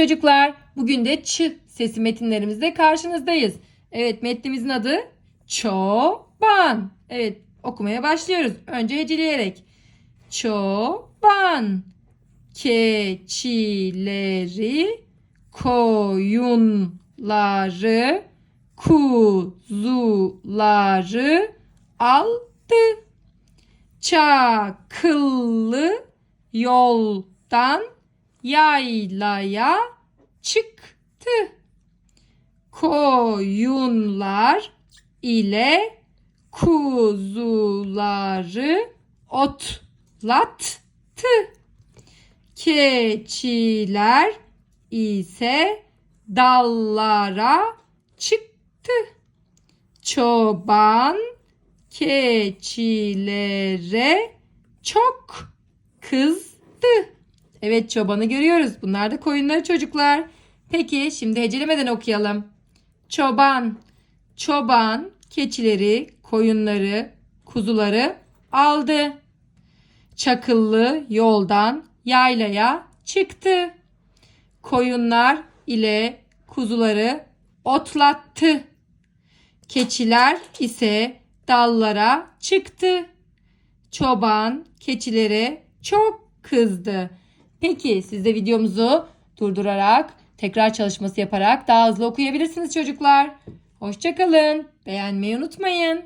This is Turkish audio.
Çocuklar bugün de ç sesi metinlerimizle karşınızdayız. Evet metnimizin adı çoban. Evet okumaya başlıyoruz. Önce heceleyerek. Çoban keçileri koyunları kuzuları aldı. Çakıllı yoldan yaylaya çıktı. Koyunlar ile kuzuları otlattı. Keçiler ise dallara çıktı. Çoban keçilere çok kızdı. Evet çobanı görüyoruz. Bunlar da koyunları çocuklar. Peki şimdi hecelemeden okuyalım. Çoban, çoban keçileri, koyunları, kuzuları aldı. Çakıllı yoldan yaylaya çıktı. Koyunlar ile kuzuları otlattı. Keçiler ise dallara çıktı. Çoban keçilere çok kızdı. Peki siz de videomuzu durdurarak tekrar çalışması yaparak daha hızlı okuyabilirsiniz çocuklar. Hoşçakalın. Beğenmeyi unutmayın.